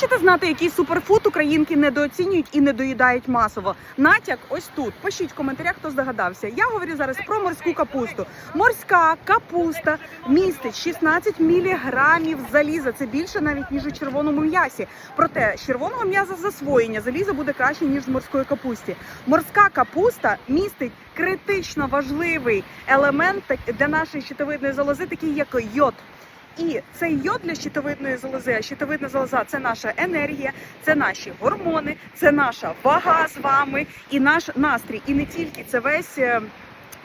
Хочете знати, який суперфуд українки недооцінюють і не доїдають масово? Натяк ось тут. Пишіть в коментарях, хто здогадався. Я говорю зараз про морську капусту. Морська капуста містить 16 міліграмів заліза. Це більше навіть ніж у червоному м'ясі. Проте з червоного м'яса засвоєння заліза буде краще ніж з морської капусті. Морська капуста містить критично важливий елемент для нашої щитовидної залози, такий як йод. І цей йод для щитовидної залози, щитовидна залоза це наша енергія, це наші гормони, це наша вага з вами і наш настрій. І не тільки це весь.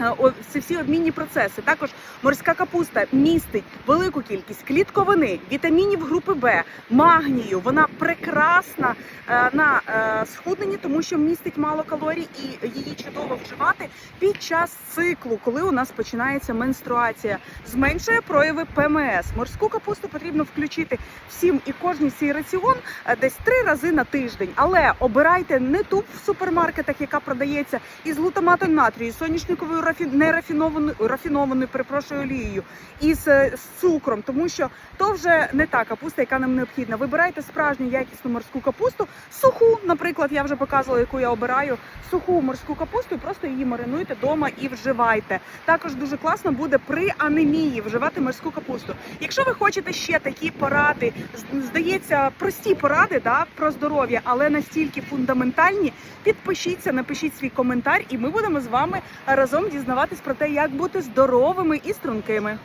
Е, Це всі обмінні процеси. Також морська капуста містить велику кількість клітковини, вітамінів групи Б, магнію. Вона прекрасна е, на е, схудненні, тому що містить мало калорій, і її чудово вживати під час циклу, коли у нас починається менструація. Зменшує прояви ПМС. Морську капусту потрібно включити всім і кожній свій раціон десь три рази на тиждень. Але обирайте не ту в супермаркетах, яка продається із глутаматом натрію, соняшниковою рафі... нерафінованою рафінованою, перепрошую олією, із е, з цукром, тому що то вже не та капуста, яка нам необхідна. Вибирайте справжню якісну морську капусту, суху, наприклад, я вже показувала, яку я обираю суху морську капусту, і просто її маринуйте вдома і вживайте. Також дуже класно буде при анемії вживати морську капусту. Якщо ви хочете ще такі поради, здається, прості поради да, про здоров'я, але настільки фундаментальні, підпишіться, напишіть свій коментар, і ми будемо з вами дізнаватись про те, як бути здоровими і стрункими.